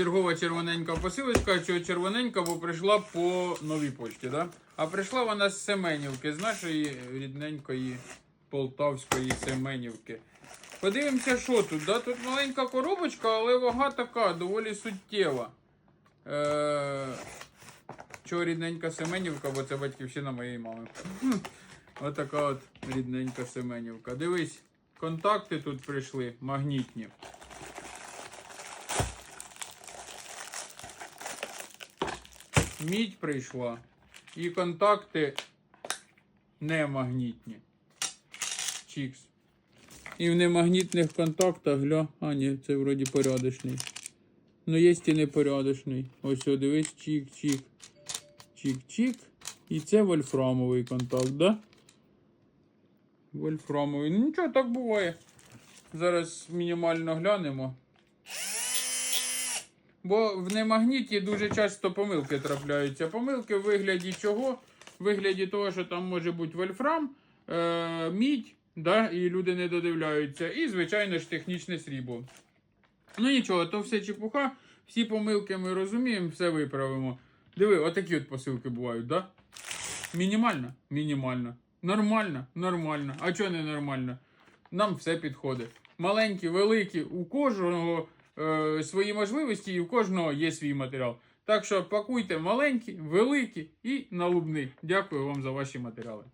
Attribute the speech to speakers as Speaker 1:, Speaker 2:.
Speaker 1: Чергова червоненька посилочка, що червоненька, бо прийшла по новій почті, да? А прийшла вона з Семенівки, з нашої рідненької полтавської Семенівки. Подивимося, що тут. Да? Тут маленька коробочка, але вага така, доволі суттєва. Е... Чого рідненька Семенівка, бо це батьківщина моєї мами. Отака от рідненька Семенівка. Дивись, контакти тут прийшли магнітні. Мідь прийшла. І контакти не магнітні. Чікс. І в немагнітних контактах, гля. А, ні, це вроді порядочний. Ну, є і непорядочний. Ось, о, дивись, чик-чик. Чик-чик. І це вольфрамовий контакт, да? Вольфрамовий. Ну нічого, так буває. Зараз мінімально глянемо. Бо в немагніті дуже часто помилки трапляються. Помилки в вигляді чого? В вигляді того, що там може бути вольфрам, е- мідь, да? і люди не додивляються. І, звичайно ж, технічне срібло. Ну нічого, то все чепуха. Всі помилки ми розуміємо, все виправимо. Диви, отакі от посилки бувають, да? Мінімально? Мінімально. Нормально? Нормально. А чого не нормально? Нам все підходить. Маленькі, великі, у кожного е, свої можливості і у кожного є свій матеріал. Так що пакуйте маленькі, великі і налубні. Дякую вам за ваші матеріали.